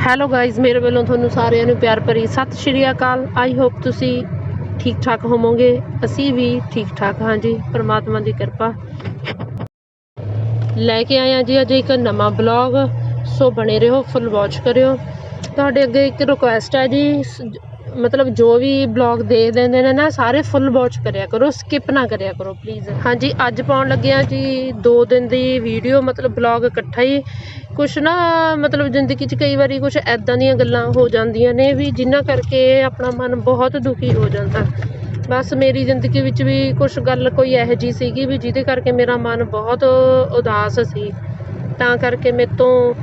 Hello guys ਮੇਰੇ ਵੱਲੋਂ ਤੁਹਾਨੂੰ ਸਾਰਿਆਂ ਨੂੰ ਪਿਆਰ ਭਰੀ ਸਤਿ ਸ਼੍ਰੀ ਅਕਾਲ। ਆਈ ਹੋਪ ਤੁਸੀਂ ਠੀਕ ਠਾਕ ਹੋਵੋਗੇ। ਅਸੀਂ ਵੀ ਠੀਕ ਠਾਕ ਹਾਂ ਜੀ, ਪ੍ਰਮਾਤਮਾ ਦੀ ਕਿਰਪਾ। ਲੈ ਕੇ ਆਏ ਹਾਂ ਜੀ ਅੱਜ ਇੱਕ ਨਵਾਂ ਬਲੌਗ ਸੋ ਬਣੇ ਰਹੋ ਫੁੱਲ ਵਾਚ ਕਰਿਓ। ਤੁਹਾਡੇ ਅੱਗੇ ਇੱਕ ਰਿਕੁਐਸਟ ਹੈ ਜੀ, ਸ- ਮਤਲਬ ਜੋ ਵੀ ਬਲੌਗ ਦੇ ਦਿੰਦੇ ਨੇ ਨਾ, ਸਾਰੇ ਫੁੱਲ ਵਾਚ ਕਰਿਆ ਕਰੋ ਸਕਿਪ ਨਾ ਕਰਿਆ ਕਰੋ ਪਲੀਜ਼ ਹਾਂਜੀ, ਅੱਜ ਪਾਉਣ ਲੱਗਿਆ ਜੀ 2 ਦਿਨ ਦੀ ਵੀਡੀਓ ਮਤਲਬ ਬਲੌਗ ਇਕੱਠਾ ਹੀ। ਕੁਛ ਨਾ, ਮਤਲਬ ਜ਼ਿੰਦਗੀ 'ਚ ਕਈ ਵਾਰੀ ਕੁਛ ਐਦਾਂ ਦੀਆਂ ਗੱਲਾਂ ਹੋ ਜਾਂਦੀਆਂ ਨੇ ਵੀ ਜਿਨ੍ਹਾਂ ਕਰਕੇ ਆਪਣਾ ਮਨ ਬਹੁਤ ਦੁਖੀ ਹੋ ਜਾਂਦਾ। ਬਸ ਮੇਰੀ ਜ਼ਿੰਦਗੀ ਵਿੱਚ ਵੀ ਕੁਛ ਗੱਲ ਕੋਈ ਇਹੋ ਜਿਹੀ ਸੀਗੀ ਵੀ ਜਿਹਦੇ ਕਰਕੇ ਮੇਰਾ ਮਨ ਬਹੁਤ ਉਦਾਸ ਸੀ। ਤਾਂ ਕਰਕੇ ਮੇਰੇ ਤੋਂ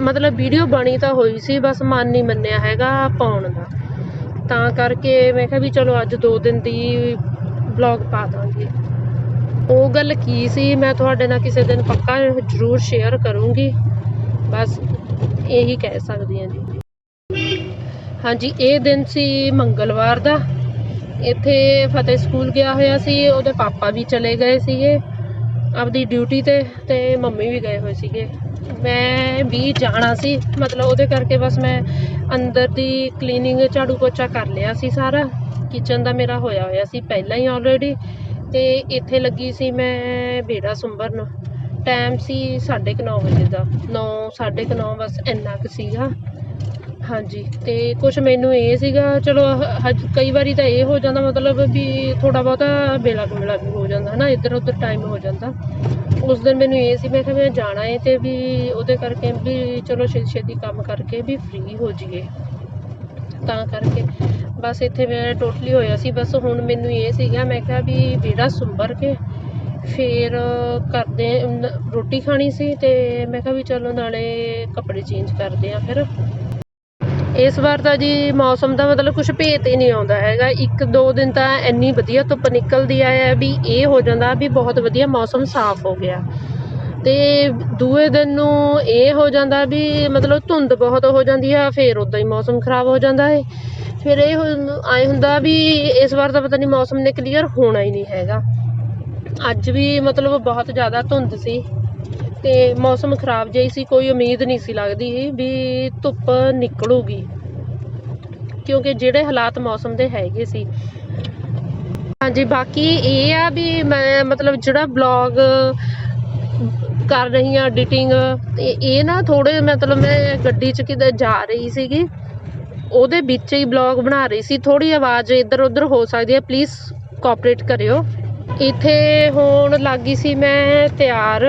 ਮਤਲਬ ਵੀਡੀਓ ਬਣੀ ਤਾਂ ਹੋਈ ਸੀ, ਬਸ ਮਨ ਨਹੀਂ ਮੰਨਿਆ ਹੈਗਾ ਪਾਉਣ ਦਾ। ਤਾਂ ਕਰਕੇ ਮੈਂ ਕਿਹਾ ਵੀ ਚਲੋ ਅੱਜ ਦੋ ਦਿਨ ਦੀ ਵਲੌਗ ਪਾ ਦਾਂਗੇ। ਉਹ ਗੱਲ ਕੀ ਸੀ, ਮੈਂ ਤੁਹਾਡੇ ਨਾਲ ਕਿਸੇ ਦਿਨ ਪੱਕਾ ਜ਼ਰੂਰ ਸ਼ੇਅਰ ਕਰੂੰਗੀ। ਬਸ ਇਹੀ ਕਹਿ ਸਕਦੀ ਹਾਂ ਜੀ। ਹਾਂਜੀ, ਇਹ ਦਿਨ ਸੀ ਮੰਗਲਵਾਰ ਦਾ। ਇੱਥੇ ਫਤਿਹ ਸਕੂਲ ਗਿਆ ਹੋਇਆ ਸੀ, ਉਹਦੇ ਪਾਪਾ ਵੀ ਚਲੇ ਗਏ ਸੀਗੇ। ਆਪਦੀ ਡਿਊਟੀ ਤੇ ਤੇ ਮੰਮੀ ਵੀ ਗਏ ਹੋਏ ਸੀਗੇ। ਮੈਂ ਵੀ ਜਾਣਾ ਸੀ, ਮਤਲਬ ਉਹਦੇ ਕਰਕੇ ਬਸ ਮੈਂ ਅੰਦਰ ਦੀ ਕਲੀਨਿੰਗ ਝਾੜੂ ਪੋਚਾ ਕਰ ਲਿਆ ਸੀ ਸਾਰਾ ਕਿਚਨ ਦਾ ਮੇਰਾ ਹੋਇਆ ਹੋਇਆ ਸੀ ਪਹਿਲਾਂ ਹੀ ਆਲਰੇਡੀ ਤੇ ਇੱਥੇ ਲੱਗੀ ਸੀ ਮੈਂ ਬੇੜਾ ਸੁੰਬਰ ਨੂੰ ਟਾਈਮ ਸੀ 9:30 ਵਜੇ ਦਾ 9 9:30 ਬਸ ਇੰਨਾ ਕੁ ਸੀਗਾ, ਹਾਂਜੀ, ਤੇ ਕੁਝ ਮੈਨੂੰ ਇਹ ਸੀਗਾ, ਚਲੋ ਹਜ, ਕਈ ਵਾਰੀ ਤਾਂ ਇਹ ਹੋ ਜਾਂਦਾ ਮਤਲਬ ਵੀ ਥੋੜਾ ਬਹੁਤਾ ਬੇਲਾ ਕੁਮਲਾ ਵੀ ਹੋ ਜਾਂਦਾ ਹਨਾ ਇੱਧਰ ਉੱਧਰ ਟਾਈਮ ਹੋ ਜਾਂਦਾ ਉਸ ਦਿਨ ਮੈਨੂੰ ਇਹ ਸੀ, ਮੈਂ ਕਿਹਾ ਮੈਂ ਜਾਣਾ ਹੈ ਤੇ ਵੀ ਉਹਦੇ ਕਰਕੇ ਵੀ ਚਲੋ ਛੇਤੀ ਛੇਤੀ ਕੰਮ ਕਰਕੇ ਵੀ ਫ੍ਰੀ ਹੋ ਜਾਈਏ। ਤਾਂ ਕਰਕੇ ਬਸ ਇੱਥੇ ਮੈਂ ਟੋਟਲੀ ਹੋਇਆ ਸੀ, ਬਸ ਹੁਣ ਮੈਨੂੰ ਇਹ ਸੀਗਾ, ਮੈਂ ਕਿਹਾ ਵੀ ਵਿਹੜਾ ਸੁੰਬਰ ਕੇ ਫਿਰ ਕਰਦੇ ਰੋਟੀ ਖਾਣੀ ਸੀ ਤੇ ਮੈਂ ਕਿਹਾ ਵੀ ਚਲੋ ਨਾਲੇ ਕੱਪੜੇ ਚੇਂਜ ਕਰਦੇ ਆ ਫਿਰ। ਇਸ ਵਾਰ ਤਾਂ ਜੀ ਮੌਸਮ ਦਾ ਮਤਲਬ ਕੁਝ ਭੇਤ ਹੀ ਨਹੀਂ ਆਉਂਦਾ ਹੈਗਾ। ਇੱਕ ਦੋ ਦਿਨ ਤਾਂ ਇੰਨੀ ਵਧੀਆ ਧੁੱਪ ਨਿਕਲਦੀ ਆ ਵੀ ਇਹ ਹੋ ਜਾਂਦਾ ਵੀ ਬਹੁਤ ਵਧੀਆ ਮੌਸਮ ਸਾਫ਼ ਹੋ ਗਿਆ। ਅਤੇ ਦੂਏ ਦਿਨ ਨੂੰ ਇਹ ਹੋ ਜਾਂਦਾ ਵੀ ਮਤਲਬ ਧੁੰਦ ਬਹੁਤ ਹੋ ਜਾਂਦੀ ਆ, ਫਿਰ ਉੱਦਾਂ ਹੀ ਮੌਸਮ ਖਰਾਬ ਹੋ ਜਾਂਦਾ ਹੈ। ਫਿਰ ਇਹ ਆਏ ਹੁੰਦਾ ਵੀ ਇਸ ਵਾਰ ਤਾਂ ਪਤਾ ਨਹੀਂ ਮੌਸਮ ਨੇ ਕਲੀਅਰ ਹੋਣਾ ਹੀ ਨਹੀਂ ਹੈਗਾ। ਅੱਜ ਵੀ ਮਤਲਬ ਬਹੁਤ ਜ਼ਿਆਦਾ ਧੁੰਦ ਸੀ। ਤੇ ਮੌਸਮ ਖਰਾਬ ਜਿਹਾ ਹੀ ਸੀ, ਕੋਈ ਉਮੀਦ ਨਹੀਂ ਸੀ ਲੱਗਦੀ ਵੀ ਧੁੱਪ ਨਿਕਲੂਗੀ, ਕਿਉਂਕਿ ਜਿਹੜੇ ਹਾਲਾਤ ਮੌਸਮ ਦੇ ਹੈਗੇ ਸੀ। ਹਾਂਜੀ, ਬਾਕੀ ਇਹ ਆ ਵੀ ਮੈਂ ਮਤਲਬ ਜਿਹੜਾ ਬਲੌਗ ਕਰ ਰਹੀ ਹਾਂ ਐਡੀਟਿੰਗ ਤੇ ਇਹ ਨਾ ਥੋੜੇ ਮਤਲਬ ਮੈਂ ਗੱਡੀ 'ਚ ਕਿਤੇ ਜਾ ਰਹੀ ਸੀਗੀ, ਉਹਦੇ ਵਿੱਚ ਹੀ ਬਲੌਗ ਬਣਾ ਰਹੀ ਸੀ। ਥੋੜੀ ਆਵਾਜ਼ ਇੱਧਰ ਉੱਧਰ ਹੋ ਸਕਦੀ ਹੈ ਪਲੀਜ਼ ਕੋਆਪਰੇਟ ਕਰਿਓ। ਇੱਥੇ ਹੁਣ ਲੱਗੀ ਸੀ ਮੈਂ ਤਿਆਰ।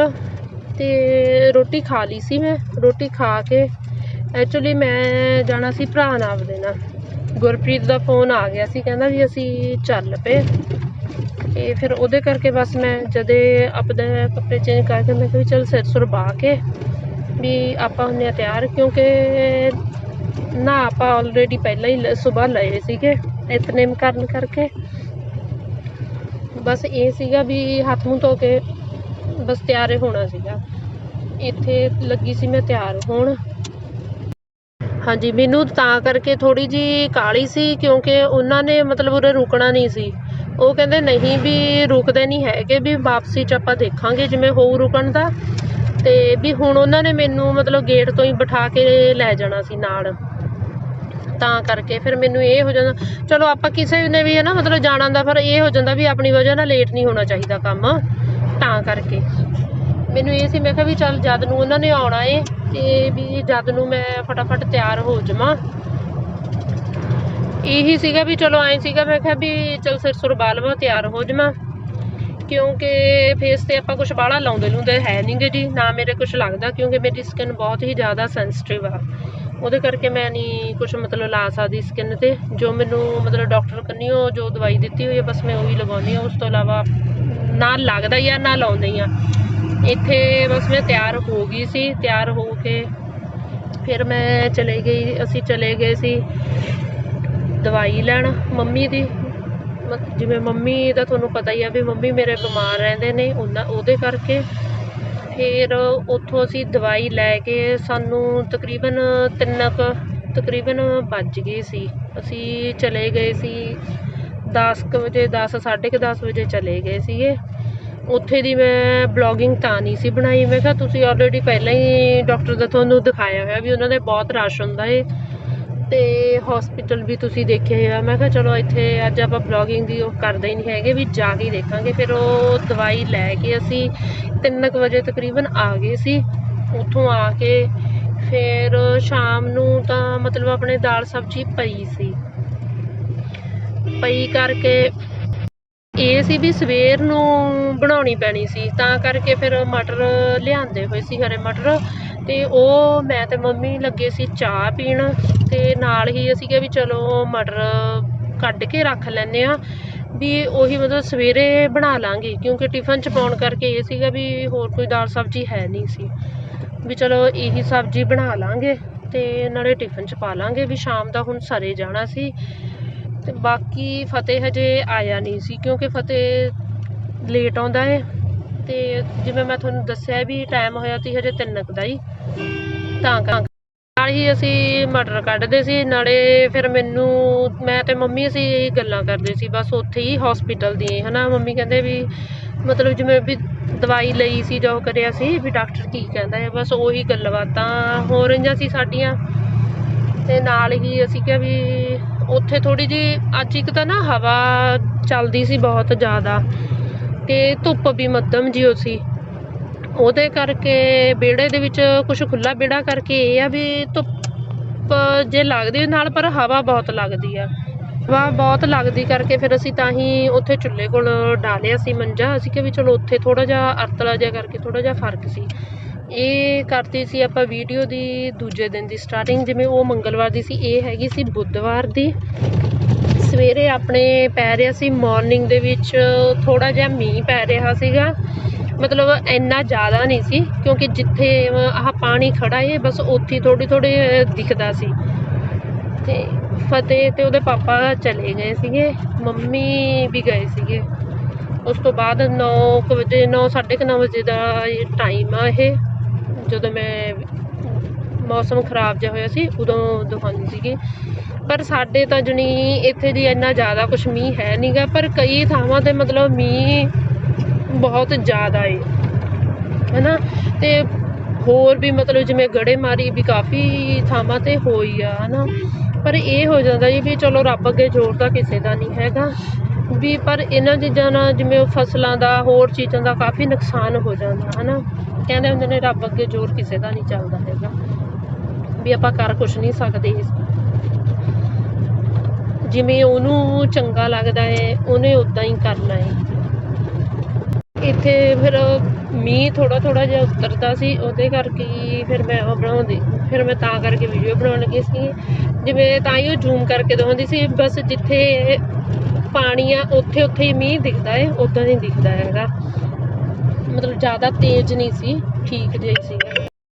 ਅਤੇ ਰੋਟੀ ਖਾ ਲਈ ਸੀ ਮੈਂ, ਰੋਟੀ ਖਾ ਕੇ। ਐਕਚੁਲੀ ਮੈਂ ਜਾਣਾ ਸੀ ਭਰਾ ਨਾਲ ਆਪਦੇ ਨਾਲ। ਗੁਰਪ੍ਰੀਤ ਦਾ ਫੋਨ ਆ ਗਿਆ ਸੀ, ਕਹਿੰਦਾ ਵੀ ਅਸੀਂ ਚੱਲ ਪਏ। ਤੇ ਫਿਰ ਉਹਦੇ ਕਰਕੇ ਬਸ ਮੈਂ ਜਦੇ ਆਪਦੇ ਕੱਪੜੇ ਚੇਂਜ ਕਰਕੇ ਮੈਂ ਕਿਹਾ ਵੀ ਚੱਲ ਸਿਰ ਸੁਰ ਬਾਹ ਕੇ ਵੀ ਆਪਾਂ ਹੁੰਨੇ ਆ ਤਿਆਰ, ਕਿਉਂਕਿ ਨਾ ਆਪਾਂ ਆਲਰੇਡੀ ਪਹਿਲਾਂ ਹੀ ਸਵੇਰ ਲਏ ਸੀਗੇ ਇਤਨੇਮ ਕਰਨ ਕਰਕੇ। ਬਸ ਇਹ ਸੀਗਾ ਵੀ ਹੱਥ ਮੂੰਹ ਧੋ ਕੇ ਬਸ ਤਿਆਰ ਹੋਣਾ ਸੀਗਾ। ਇੱਥੇ ਲੱਗੀ ਸੀ ਮੈਂ ਤਿਆਰ ਹੋਣ। ਹਾਂਜੀ, ਮੈਨੂੰ ਤਾਂ ਕਰਕੇ ਥੋੜੀ ਜੀ ਕਾਲੀ ਸੀ ਕਿਉਂਕਿ ਉਹਨਾਂ ਨੇ ਮਤਲਬ ਉਰੇ ਰੁਕਣਾ ਨਹੀਂ ਸੀ। ਉਹ ਕਹਿੰਦੇ ਨਹੀਂ ਵੀ ਰੁਕਦੇ ਨਹੀਂ ਹੈਗੇ, ਵੀ ਵਾਪਸੀ 'ਚ ਆਪਾਂ ਦੇਖਾਂਗੇ ਜਿਵੇਂ ਹੋਊ ਰੁਕਣ ਦਾ। ਤੇ ਵੀ ਹੁਣ ਉਹਨਾਂ ਨੇ ਮੈਨੂੰ ਮਤਲਬ ਗੇਟ ਤੋਂ ਹੀ ਬਿਠਾ ਕੇ ਲੈ ਜਾਣਾ ਸੀ ਨਾਲ। ਤਾਂ ਕਰਕੇ ਫਿਰ ਮੈਨੂੰ ਇਹ ਹੋ ਜਾਂਦਾ, ਚਲੋ ਆਪਾਂ ਕਿਸੇ ਨੇ ਵੀ ਹੈ ਨਾ ਮਤਲਬ ਜਾਣਾ ਦਾ ਫਿਰ ਇਹ ਹੋ ਜਾਂਦਾ ਵੀ ਆਪਣੀ ਵਜ੍ਹਾ ਨਾਲ ਲੇਟ ਨਹੀਂ ਹੋਣਾ ਚਾਹੀਦਾ ਕੰਮ। ਤਾਂ ਕਰਕੇ। ਮੈਨੂੰ ਇਹ ਸੀ, ਮੈਂ ਕਿਹਾ ਵੀ ਚੱਲ ਜਦ ਨੂੰ ਉਹਨਾਂ ਨੇ ਆਉਣਾ ਏ, ਤੇ ਵੀ ਜਦ ਨੂੰ ਮੈਂ ਫਟਾਫਟ ਤਿਆਰ ਹੋ ਜਾਵਾਂ। ਇਹੀ ਸੀਗਾ ਵੀ ਚਲੋ ਐਂ ਸੀਗਾ, ਮੈਂ ਕਿਹਾ ਵੀ ਚਲ ਸਿਰ ਸੁਰ ਬਾਲ ਤਿਆਰ ਹੋ ਜਾਵਾਂ। ਕਿਉਂਕਿ ਫੇਸ ਤੇ ਆਪਾਂ ਕੁਝ ਬਾਹਲਾ ਲਾਉਂਦੇ ਲੂੰਦੇ ਹੈ ਨਹੀਂਗੇ ਜੀ, ਨਾ ਮੇਰੇ ਕੁਝ ਲੱਗਦਾ, ਕਿਉਂਕਿ ਮੇਰੀ ਸਕਿਨ ਬਹੁਤ ਹੀ ਜ਼ਿਆਦਾ ਸੈਂਸਿਟਿਵ ਆ। ਉਹਦੇ ਕਰਕੇ ਮੈਂ ਨਹੀਂ ਕੁਝ ਮਤਲਬ ਲਾ ਸਕਦੀ ਸਕਿਨ ਤੇ। ਜੋ ਮੈਨੂੰ ਮਤਲਬ ਡਾਕਟਰ ਕੰਨਿਓ ਜੋ ਦਵਾਈ ਦਿੱਤੀ ਹੋਈ ਹੈ ਬਸ ਮੈਂ ਉਹੀ ਲਗਾਉਂਦੀ ਹਾਂ। ਉਸ ਤੋਂ ਇਲਾਵਾ ਨਾ ਲੱਗਦਾ ਹੀ ਆ, ਨਾ ਲਾਉਂਦੇ ਹੀ ਆ। ਇੱਥੇ ਬਸ ਮੈਂ ਤਿਆਰ ਹੋ ਗਈ ਸੀ, ਤਿਆਰ ਹੋ ਕੇ ਫਿਰ ਮੈਂ ਚਲੇ ਗਈ, ਅਸੀਂ ਚਲੇ ਗਏ ਸੀ ਦਵਾਈ ਲੈਣ ਮੰਮੀ ਦੀ। ਮਤ- ਜਿਵੇਂ ਮੰਮੀ ਦਾ ਤੁਹਾਨੂੰ ਪਤਾ ਹੀ ਆ ਵੀ ਮੰਮੀ ਮੇਰੇ ਬਿਮਾਰ ਰਹਿੰਦੇ ਨੇ ਉਹਨਾਂ, ਉਹਦੇ ਕਰਕੇ। ਫਿਰ ਉੱਥੋਂ ਅਸੀਂ ਦਵਾਈ ਲੈ ਕੇ ਸਾਨੂੰ ਤਕਰੀਬਨ ਤਿੰਨ ਕੁ, ਤਕਰੀਬਨ ਵੱਜ ਗਏ ਸੀ। ਅਸੀਂ ਚਲੇ ਗਏ ਸੀ ਦਸ ਕੁ ਵਜੇ, ਦਸ, ਸਾਢੇ ਕੁ ਦਸ ਵਜੇ ਚਲੇ ਗਏ ਸੀਗੇ। ਉੱਥੇ ਦੀ ਮੈਂ ਬਲੌਗਿੰਗ ਤਾਂ ਨਹੀਂ ਸੀ ਬਣਾਈ। ਮੈਂ ਕਿਹਾ ਤੁਸੀਂ ਆਲਰੇਡੀ ਪਹਿਲਾਂ ਹੀ ਡਾਕਟਰ ਦਾ ਤੁਹਾਨੂੰ ਦਿਖਾਇਆ ਹੋਇਆ ਵੀ ਉਹਨਾਂ ਦੇ ਬਹੁਤ ਰਸ਼ ਹੁੰਦਾ ਏ। ਤੇ ਹਸਪੀਟਲ ਵੀ ਤੁਸੀਂ ਦੇਖਿਆ ਆ ਮੈਂ ਕਿਹਾ ਚਲੋ ਇੱਥੇ ਅੱਜ ਆਪਾਂ ਬਲੌਗਿੰਗ ਦੀ ਉਹ ਕਰਦੇ ਹੀ ਨਹੀਂ ਹੈਗੇ ਵੀ ਜਾ ਕੇ ਦੇਖਾਂਗੇ। ਫਿਰ ਉਹ ਦਵਾਈ ਲੈ ਕੇ ਅਸੀਂ 3 ਵਜੇ ਤਕਰੀਬਨ ਆ ਗਏ ਸੀ। ਉੱਥੋਂ ਆ ਕੇ ਫਿਰ ਸ਼ਾਮ ਨੂੰ ਤਾਂ ਮਤਲਬ ਆਪਣੇ ਦਾਲ ਸਬਜ਼ੀ ਪਈ ਸੀ। ਪਈ ਕਰਕੇ ਇਹ ਸੀ ਵੀ ਸਵੇਰ ਨੂੰ ਬਣਾਉਣੀ ਪੈਣੀ ਸੀ, ਤਾਂ ਕਰਕੇ ਫਿਰ ਮਟਰ ਲਿਆਂਦੇ ਹੋਏ ਸੀ ਹਰੇ ਮਟਰ ਤੇ ਉਹ ਮੈਂ ਤੇ ਮੰਮੀ ਲੱਗੇ ਸੀ ਚਾਹ ਪੀਣ ਤੇ ਨਾਲ ਹੀ ਅਸੀਂ ਕਿਹਾ ਵੀ ਚਲੋ ਮਟਰ ਕੱਢ ਕੇ ਰੱਖ ਲੈਂਦੇ ਆ ਵੀ ਉਹੀ ਮਤਲਬ ਸਵੇਰੇ ਬਣਾ ਲਾਂਗੇ, ਕਿਉਂਕਿ ਟਿਫਨ ਚ ਪਾਉਣ ਕਰਕੇ ਇਹ ਸੀਗਾ ਵੀ ਹੋਰ ਕੋਈ ਦਾਲ ਸਬਜ਼ੀ ਹੈ ਨਹੀਂ ਸੀ। ਵੀ ਚਲੋ ਇਹੀ ਸਬਜ਼ੀ ਬਣਾ ਲਾਂਗੇ ਤੇ ਨਾਲੇ ਟਿਫਨ ਚ ਪਾ ਲਾਂਗੇ ਵੀ ਸ਼ਾਮ ਦਾ ਹੁਣ ਸਰੇ ਜਾਣਾ ਸੀ। ਤੇ ਬਾਕੀ ਫਤਿਹ ਹਜੇ ਆਇਆ ਨਹੀਂ ਸੀ ਕਿਉਂਕਿ ਫਤਿਹ ਲੇਟ ਆਉਂਦਾ ਹੈ ਤੇ ਜਿਵੇਂ ਮੈਂ ਤੁਹਾਨੂੰ ਦੱਸਿਆ ਵੀ ਟਾਈਮ ਹੋਇਆ ਸੀ ਹਜੇ ਤਿੰਨ ਕੁ ਦਾ ਹੀ, ਤਾਂ ਕਰ ਨਾਲ ਹੀ ਅਸੀਂ ਮਟਰ ਕੱਢਦੇ ਸੀ, ਨਾਲੇ ਫਿਰ ਮੈਨੂੰ, ਮੈਂ ਤੇ ਮੰਮੀ ਅਸੀਂ ਇਹੀ ਗੱਲਾਂ ਕਰਦੇ ਸੀ, ਬਸ ਉੱਥੇ ਹੀ ਹਸਪੀਟਲ ਦੀ, ਹਨਾ? ਮੰਮੀ ਕਹਿੰਦੇ ਵੀ ਮਤਲਬ ਜਿਵੇਂ ਵੀ ਦਵਾਈ ਲਈ ਸੀ ਜੋ ਕਰਿਆ ਸੀ ਵੀ ਡਾਕਟਰ ਕੀ ਕਹਿੰਦਾ ਹੈ, ਬਸ ਉਹੀ ਗੱਲਬਾਤਾਂ ਹੋ ਰਹੀਆਂ ਸੀ ਸਾਡੀਆਂ। ਤੇ ਨਾਲ ਹੀ ਅਸੀਂ ਕਿਹਾ ਵੀ ਉੱਥੇ ਥੋੜ੍ਹੀ ਜਿਹੀ, ਅੱਜ ਇੱਕ ਤਾਂ ਨਾ ਹਵਾ ਚੱਲਦੀ ਸੀ ਬਹੁਤ ਜ਼ਿਆਦਾ ਅਤੇ ਧੁੱਪ ਵੀ ਮੱਧਮ ਜਿਹੀ ਸੀ। ਉਹਦੇ ਕਰਕੇ ਵਿਹੜੇ ਦੇ ਵਿੱਚ ਕੁਛ ਖੁੱਲ੍ਹਾ ਵਿਹੜਾ ਕਰਕੇ ਇਹ ਆ ਵੀ ਧੁੱਪ ਜੇ ਲੱਗਦੀ ਨਾਲ, ਪਰ ਹਵਾ ਬਹੁਤ ਲੱਗਦੀ ਆ। ਹਵਾ ਬਹੁਤ ਲੱਗਦੀ ਕਰਕੇ ਫਿਰ ਅਸੀਂ ਤਾਂ ਹੀ ਉੱਥੇ ਚੁੱਲ੍ਹੇ ਕੋਲ ਡਾਲਿਆ ਸੀ ਮੰਜਾ। ਅਸੀਂ ਕਿਹਾ ਵੀ ਚਲੋ ਉੱਥੇ ਥੋੜ੍ਹਾ ਜਿਹਾ ਅਰਤਲਾ ਜਿਹਾ ਕਰਕੇ ਥੋੜ੍ਹਾ ਜਿਹਾ ਫ਼ਰਕ ਸੀ। ਇਹ ਕਰਤੀ ਸੀ ਆਪਾਂ ਵੀਡੀਓ ਦੀ ਦੂਜੇ ਦਿਨ ਦੀ ਸਟਾਰਟਿੰਗ ਜਿਵੇਂ ਉਹ ਮੰਗਲਵਾਰ ਦੀ ਸੀ, ਇਹ ਹੈਗੀ ਸੀ ਬੁੱਧਵਾਰ ਦੀ। ਸਵੇਰੇ ਆਪਣੇ ਪੈ ਰਿਹਾ ਸੀ ਮਾਰਨਿੰਗ ਦੇ ਵਿੱਚ ਥੋੜਾ ਜਿਹਾ ਮੀਂਹ ਪੈ ਰਿਹਾ ਸੀਗਾ। ਮਤਲਬ ਇੰਨਾ ਜ਼ਿਆਦਾ ਨਹੀਂ ਸੀ, ਕਿਉਂਕਿ ਜਿੱਥੇ ਆਹ ਪਾਣੀ ਖੜਾ ਹੈ ਬਸ ਉੱਥੇ ਥੋੜੀ ਥੋੜੀ ਦਿਖਦਾ ਸੀ। ਤੇ ਫਤਿਹ ਤੇ ਉਹਦੇ ਪਾਪਾ ਚਲੇ ਗਏ ਸੀਗੇ, ਮੰਮੀ ਵੀ ਗਏ ਸੀਗੇ। ਉਸ ਤੋਂ ਬਾਅਦ 9 ਵਜੇ 9:30 ਵਜੇ ਦਾ ਟਾਈਮ ਆ ਇਹ। ਜਦੋਂ ਮੈਂ ਮੌਸਮ ਖਰਾਬ ਜਿਹਾ ਹੋਇਆ ਸੀ, ਉਦੋਂ ਦਿਖਾਉਂਦੀ ਸੀਗੀ। ਪਰ ਸਾਡੇ ਤਾਂ ਜਣੀ ਇੱਥੇ ਦੀ ਇੰਨਾ ਜ਼ਿਆਦਾ ਕੁਛ ਮੀਂਹ ਹੈ ਨਹੀਂਗਾ ਪਰ ਕਈ ਥਾਵਾਂ ਤੇ ਮਤਲਬ ਮੀਂਹ ਬਹੁਤ ਜ਼ਿਆਦਾ ਏ। ਹਨਾ? ਤੇ ਹੋਰ ਵੀ ਮਤਲਬ ਜਿਵੇਂ ਗੜੇਮਾਰੀ ਵੀ ਕਾਫੀ ਥਾਵਾਂ ਤੇ ਹੋਈ ਆ, ਹਨਾ? ਪਰ ਇਹ ਹੋ ਜਾਂਦਾ ਜੀ ਵੀ ਚਲੋ ਰੱਬ ਅੱਗੇ ਜ਼ੋਰ ਤਾਂ ਕਿਸੇ ਦਾ ਨਹੀਂ ਹੈਗਾ। ਵੀ ਪਰ ਇਹਨਾਂ ਚੀਜ਼ਾਂ ਨਾਲ ਜਿਵੇਂ ਉਹ ਫਸਲਾਂ ਦਾ, ਹੋਰ ਚੀਜ਼ਾਂ ਦਾ ਕਾਫੀ ਨੁਕਸਾਨ ਹੋ ਜਾਂਦਾ, ਹਨਾ? ਕਹਿੰਦੇ ਹੁੰਦੇ ਨੇ, ਰੱਬ ਅੱਗੇ ਜ਼ੋਰ ਕਿਸੇ ਦਾ ਨਹੀਂ ਚੱਲਦਾ ਹੈਗਾ। ਵੀ ਆਪਾਂ ਕਰ ਕੁਛ ਨਹੀਂ ਸਕਦੇ। ਇਸ ਜਿਵੇਂ ਉਹਨੂੰ ਚੰਗਾ ਲੱਗਦਾ ਹੈ, ਉਹਨੇ ਉਦਾਂ ਹੀ ਕਰਨਾ ਹੈ। ਇੱਥੇ ਫਿਰ ਮੀਂਹ ਥੋੜਾ ਥੋੜਾ ਜਿਹਾ ਉਤਰਦਾ ਸੀ, ਉਹਦੇ ਕਰਕੇ ਫਿਰ ਮੈਂ ਉਹ ਬਣਾਉਂਦੀ, ਫਿਰ ਮੈਂ ਤਾਂ ਕਰਕੇ ਵੀਡੀਓ ਬਣਾਉਣ ਲੱਗੀ ਸੀ। ਜਿਵੇਂ ਤਾਂ ਹੀ ਉਹ ਜ਼ੂਮ ਕਰਕੇ ਦਿਖਾਉਂਦੀ ਸੀ, ਬਸ ਜਿੱਥੇ ਪਾਣੀ ਆ, ਉੱਥੇ ਉੱਥੇ ਹੀ ਮੀਂਹ ਦਿਖਦਾ ਹੈ ਉਦਾਂ ਨਹੀਂ ਦਿਖਦਾ ਹੈਗਾ। ਮਤਲਬ ਜ਼ਿਆਦਾ ਤੇਜ਼ ਨਹੀਂ ਸੀ, ਠੀਕ ਜਿਹਾ ਸੀ।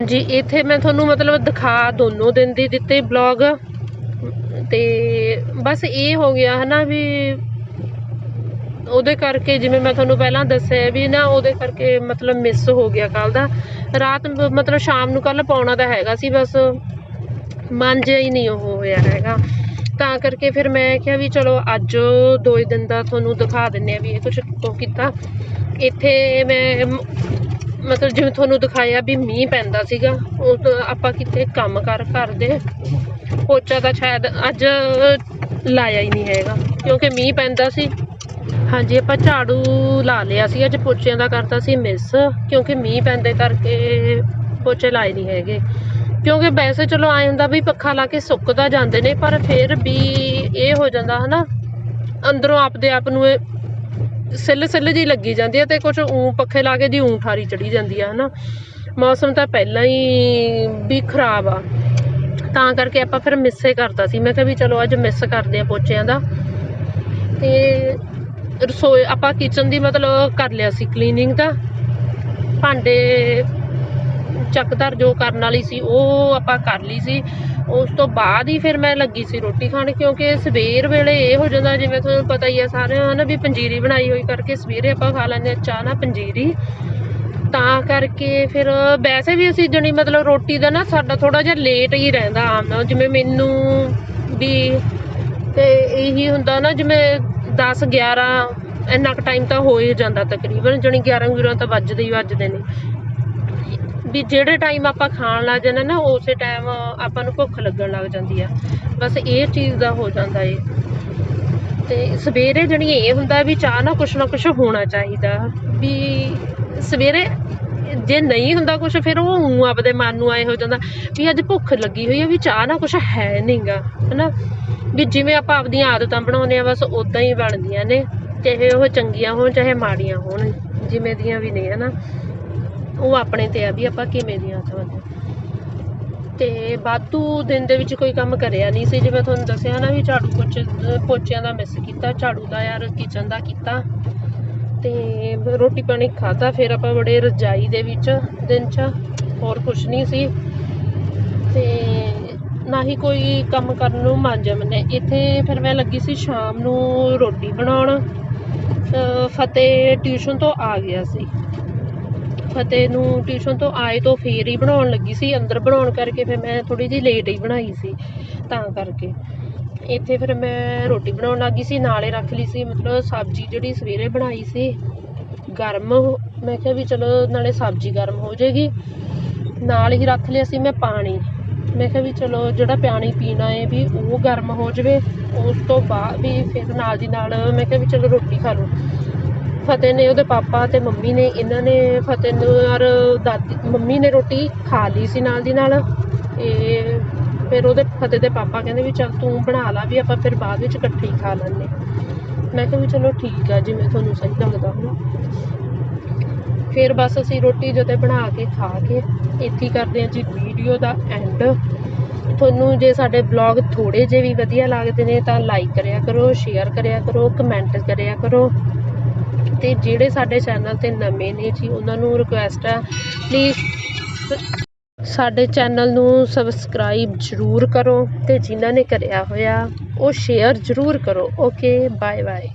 ਜੀ ਇੱਥੇ ਮੈਂ ਤੁਹਾਨੂੰ ਮਤਲਬ ਦਿਖਾ ਦੋਨੋਂ ਦਿਨ ਦੀ ਦਿੱਤੇ ਬਲੌਗ ਤੇ ਬਸ ਇਹ ਹੋ ਗਿਆ ਹਨਾ ਵੀ ਉਹਦੇ ਕਰਕੇ ਜਿਵੇਂ ਮੈਂ ਤੁਹਾਨੂੰ ਪਹਿਲਾਂ ਦੱਸਿਆ ਵੀ ਨਾ, ਉਹਦੇ ਕਰਕੇ ਮਤਲਬ ਮਿਸ ਹੋ ਗਿਆ ਕੱਲ ਦਾ। ਰਾਤ ਮਤਲਬ ਸ਼ਾਮ ਨੂੰ ਕੱਲ ਪਾਉਣਾ ਤਾਂ ਹੈਗਾ ਸੀ, ਬਸ ਮਨ ਜਿਹਾ ਹੀ ਨਹੀਂ ਉਹ ਹੋਇਆ ਹੈਗਾ। ਤਾਂ ਕਰਕੇ ਫਿਰ ਮੈਂ ਕਿਹਾ ਵੀ ਚਲੋ ਅੱਜ ਦੋ ਹੀ ਦਿਨ ਦਾ ਤੁਹਾਨੂੰ ਦਿਖਾ ਦਿੰਨੇ ਆ ਵੀ ਇਹ ਕੁਝ ਉਹ ਕੀਤਾ। ਇੱਥੇ ਮੈਂ ਮਤਲਬ ਜਿਵੇਂ ਤੁਹਾਨੂੰ ਦਿਖਾਇਆ ਵੀ ਮੀਂਹ ਪੈਂਦਾ ਸੀਗਾ, ਉਹ ਤੋਂ ਆਪਾਂ ਕਿਤੇ ਕੰਮ ਕਰ ਕਰਦੇ ਪੋਚਾ ਤਾਂ ਸ਼ਾਇਦ ਅੱਜ ਲਾਇਆ ਹੀ ਨਹੀਂ ਹੈਗਾ, ਕਿਉਂਕਿ ਮੀਂਹ ਪੈਂਦਾ ਸੀ। ਹਾਂਜੀ, ਆਪਾਂ ਝਾੜੂ ਲਾ ਲਿਆ ਸੀ, ਅੱਜ ਪੋਚਿਆਂ ਦਾ ਕਰਤਾ ਸੀ ਮਿਸ, ਕਿਉਂਕਿ ਮੀਂਹ ਪੈਂਦੇ ਕਰਕੇ ਪੋਚੇ ਲਾਏ ਨਹੀਂ ਹੈਗੇ। ਕਿਉਂਕਿ ਵੈਸੇ ਚਲੋ ਆਏ ਹੁੰਦਾ ਵੀ ਪੱਖਾ ਲਾ ਕੇ ਸੁੱਕਦਾ ਜਾਂਦੇ ਨੇ, ਪਰ ਫਿਰ ਵੀ ਇਹ ਹੋ ਜਾਂਦਾ ਹਨਾ, ਅੰਦਰੋਂ ਆਪਦੇ ਆਪ ਨੂੰ ਇਹ ਸਿੱਲ ਸਿੱਲ ਜੀ ਲੱਗੀ ਜਾਂਦੀ ਹੈ ਤੇ ਕੁਝ ਉਂ ਪੱਖੇ ਲਾ ਕੇ ਦੀ ਊਂ ਠਾਰੀ ਚੜੀ ਜਾਂਦੀ ਆ ਹਨਾ। ਮੌਸਮ ਤਾਂ ਪਹਿਲਾਂ ਹੀ ਵੀ ਖਰਾਬ ਆ। ਤਾਂ ਕਰਕੇ ਆਪਾਂ ਫਿਰ ਮਿੱਸੇ ਕਰਤਾ ਸੀ। ਮੈਂ ਕਿਹਾ ਵੀ ਚਲੋ ਅੱਜ ਮਿਸ ਕਰਦੇ ਆ ਪੋਚਿਆਂ ਦਾ। ਤੇ ਰਸੋਈ, ਆਪਾਂ ਕਿਚਨ ਦੀ ਮਤਲਬ ਕਰ ਲਿਆ ਸੀ ਕਲੀਨਿੰਗ ਦਾ। ਭਾਂਡੇ ਚੱਕਦਾਰ ਜੋ ਕਰਨ ਵਾਲੀ ਸੀ, ਉਹ ਆਪਾਂ ਕਰ ਲਈ ਸੀ। ਉਸ ਤੋਂ ਬਾਅਦ ਹੀ ਫਿਰ ਮੈਂ ਲੱਗੀ ਸੀ ਰੋਟੀ ਖਾਣ, ਕਿਉਂਕਿ ਸਵੇਰ ਵੇਲੇ ਇਹ ਹੋ ਜਾਂਦਾ, ਜਿਵੇਂ ਤੁਹਾਨੂੰ ਪਤਾ ਹੀ ਆ ਸਾਰਿਆਂ ਨੂੰ ਨਾ ਵੀ ਪੰਜੀਰੀ ਬਣਾਈ ਹੋਈ ਕਰਕੇ ਸਵੇਰੇ ਆਪਾਂ ਖਾ ਲੈਂਦੇ ਹਾਂ ਚਾਹ ਨਾਲ ਪੰਜੀਰੀ। ਤਾਂ ਕਰਕੇ ਫਿਰ ਵੈਸੇ ਵੀ ਅਸੀਂ ਜਣੀ ਮਤਲਬ ਰੋਟੀ ਦਾ ਨਾ ਸਾਡਾ ਥੋੜਾ ਜਿਹਾ ਲੇਟ ਹੀ ਰਹਿੰਦਾ ਆਮ ਨਾਲ ਜਿਵੇਂ ਮੈਨੂੰ ਵੀ ਤੇ ਇਹੀ ਹੁੰਦਾ ਨਾ, ਜਿਵੇਂ 10 11 ਇੰਨਾ ਕੁ ਟਾਈਮ ਤਾਂ ਹੋ ਹੀ ਜਾਂਦਾ ਤਕਰੀਬਨ, ਜਾਣੀ 11 ਗਿਆਰਾਂ ਤਾਂ ਵੱਜਦੇ ਹੀ ਵੱਜਦੇ ਨੇ। ਵੀ ਜਿਹੜੇ ਟਾਈਮ ਆਪਾਂ ਖਾਣ ਲੱਗ ਜਾਂਦੇ ਨਾ, ਉਸੇ ਟਾਈਮ ਆਪਾਂ ਨੂੰ ਭੁੱਖ ਲੱਗਣ ਲੱਗ ਜਾਂਦੀ ਆ। ਬਸ ਇਹ ਚੀਜ਼ ਦਾ ਹੋ ਜਾਂਦਾ ਏ। ਤੇ ਸਵੇਰੇ ਜਣੀ ਇਹ ਹੁੰਦਾ ਵੀ ਚਾਹ ਨਾ ਕੁਛ ਨਾ ਕੁਛ ਹੋਣਾ ਚਾਹੀਦਾ। ਵੀ ਸਵੇਰੇ ਜੇ ਨਹੀਂ ਹੁੰਦਾ ਕੁਛ, ਫਿਰ ਉਹ ਊਂ ਆਪਦੇ ਮਨ ਨੂੰ ਆਏ ਹੋ ਜਾਂਦਾ ਵੀ ਅੱਜ ਭੁੱਖ ਲੱਗੀ ਹੋਈ ਆ ਵੀ ਚਾਹ ਨਾ ਕੁਛ ਹੈ ਨਹੀਂਗਾ, ਹਨਾ? ਵੀ ਜਿਵੇਂ ਆਪਾਂ ਆਪਦੀਆਂ ਆਦਤਾਂ ਬਣਾਉਂਦੇ ਆ ਬਸ ਉਦਾਂ ਹੀ ਬਣਦੀਆਂ ਨੇ, ਚਾਹੇ ਉਹ ਚੰਗੀਆਂ ਹੋਣ, ਚਾਹੇ ਮਾੜੀਆਂ ਹੋਣ, ਜਿਵੇਂ ਦੀਆਂ ਵੀ ਨੇ, ਹਨਾ? ਉਹ ਆਪਣੇ ਤੇ ਆ ਵੀ ਆਪਾਂ ਕਿਵੇਂ ਦੀਆਂ ਚਾਹੁੰਦੇ ਤੇ ਬਾਤੂ ਦਿਨ ਦੇ ਵਿੱਚ ਕੋਈ ਕੰਮ ਕਰਿਆ ਨਹੀਂ ਸੀ, ਜਿਵੇਂ ਤੁਹਾਨੂੰ ਦੱਸਿਆ ਨਾ ਵੀ ਝਾੜੂ ਪੋਚੇ, ਪੋਚਿਆਂ ਦਾ ਮਿਸ ਕੀਤਾ, ਝਾੜੂ ਦਾ ਯਾਰ ਕਿਚਨ ਦਾ ਕੀਤਾ। ਤੇ ਰੋਟੀ ਪਾਣੀ ਖਾਧਾ, ਫਿਰ ਆਪਾਂ ਬੜੇ ਰਜਾਈ ਦੇ ਵਿੱਚ ਦਿਨ 'ਚ, ਹੋਰ ਕੁਛ ਨਹੀਂ ਸੀ। ਤੇ ਨਾ ਹੀ ਕੋਈ ਕੰਮ ਕਰਨ ਨੂੰ ਮਨ। ਜਿਹਾ ਇੱਥੇ ਫਿਰ ਮੈਂ ਲੱਗੀ ਸੀ ਸ਼ਾਮ ਨੂੰ ਰੋਟੀ ਬਣਾਉਣ। ਫਤਿਹ ਟਿਊਸ਼ਨ ਤੋਂ ਆ ਗਿਆ ਸੀ। ਫਤਿਹ ਨੂੰ ਟਿਊਸ਼ਨ ਤੋਂ ਆਏ ਤੋਂ ਫੇਰ ਹੀ ਬਣਾਉਣ ਲੱਗੀ ਸੀ, ਅੰਦਰ ਬਣਾਉਣ ਕਰਕੇ ਫਿਰ ਮੈਂ ਥੋੜੀ ਜਿਹੀ ਲੇਟ ਹੀ ਬਣਾਈ ਸੀ, ਤਾਂ ਕਰਕੇ। ਇੱਥੇ ਫਿਰ ਮੈਂ ਰੋਟੀ ਬਣਾਉਣ ਲੱਗੀ ਸੀ, ਨਾਲੇ ਰੱਖ ਲਈ ਸੀ, ਮਤਲਬ ਸਬਜ਼ੀ ਜਿਹੜੀ ਸਵੇਰੇ ਬਣਾਈ ਸੀ, ਗਰਮ ਹੋ- ਮੈਂ ਕਿਹਾ ਵੀ ਚਲੋ ਨਾਲੇ ਸਬਜ਼ੀ ਗਰਮ ਹੋ ਜਾਏਗੀ। ਨਾਲ ਹੀ ਰੱਖ ਲਿਆ ਸੀ ਮੈਂ ਪਾਣੀ। ਮੈਂ ਕਿਹਾ ਵੀ ਚਲੋ ਜਿਹੜਾ ਪਾਣੀ ਪੀਣਾ ਹੈ ਵੀ ਉਹ ਗਰਮ ਹੋ ਜਾਵੇ, ਉਸ ਤੋਂ ਬਾਅਦ ਵੀ ਫਿਰ ਨਾਲ ਦੀ ਨਾਲ ਮੈਂ ਕਿਹਾ ਵੀ ਚਲੋ ਰੋਟੀ ਖਾ ਲਓ। ਫਤਿਹ ਨੇ ਉਹਦੇ ਪਾਪਾ ਅਤੇ ਮੰਮੀ ਨੇ, ਇਹਨਾਂ ਨੇ ਫਤਿਹ ਨੂੰ ਔਰ ਦਾਦੀ, ਮੰਮੀ ਨੇ ਰੋਟੀ ਖਾ ਲਈ ਸੀ ਨਾਲ ਦੀ ਨਾਲ। ਅਤੇ ਫਿਰ ਉਹਦੇ ਫਤਿਹ ਦੇ ਪਾਪਾ ਕਹਿੰਦੇ ਵੀ ਚੱਲ ਤੂੰ ਬਣਾ ਲਾ ਵੀ ਆਪਾਂ ਫਿਰ ਬਾਅਦ ਵਿੱਚ ਇਕੱਠੇ ਹੀ ਖਾ ਲੈਂਦੇ ਮੈਂ ਕਿਹਾ ਵੀ ਚਲੋ ਠੀਕ ਆ ਜਿਵੇਂ ਤੁਹਾਨੂੰ ਸਹੀ ਲੱਗਦਾ ਹੁਣ। ਫਿਰ ਬਸ ਅਸੀਂ ਰੋਟੀ ਜਦੋਂ ਬਣਾ ਕੇ, ਖਾ ਕੇ ਇੱਥੇ ਕਰਦੇ ਹਾਂ ਜੀ ਵੀਡੀਓ ਦਾ ਐਂਡ। ਤੁਹਾਨੂੰ ਜੇ ਸਾਡੇ ਬਲੌਗ ਥੋੜੇ ਜਿਹੇ ਵੀ ਵਧੀਆ ਲੱਗਦੇ ਨੇ ਤਾਂ ਲਾਈਕ ਕਰਿਆ ਕਰੋ ਸ਼ੇਅਰ ਕਰਿਆ ਕਰੋ ਕਮੈਂਟ ਕਰਿਆ ਕਰੋ। ਤੇ ਜਿਹੜੇ ਸਾਡੇ ਚੈਨਲ ਤੇ ਨਵੇਂ ਨੇ ਜੀ, ਉਹਨਾਂ ਨੂੰ ਰਿਕੁਐਸਟ ਆ ਪਲੀਜ਼ ਸਾਡੇ ਚੈਨਲ ਨੂੰ ਸਬਸਕ੍ਰਾਈਬ ਜ਼ਰੂਰ ਕਰੋ ਤੇ ਜਿਨ੍ਹਾਂ ਨੇ ਕਰਿਆ ਹੋਇਆ, ਉਹ ਸ਼ੇਅਰ ਜ਼ਰੂਰ ਕਰੋ। Okay bye bye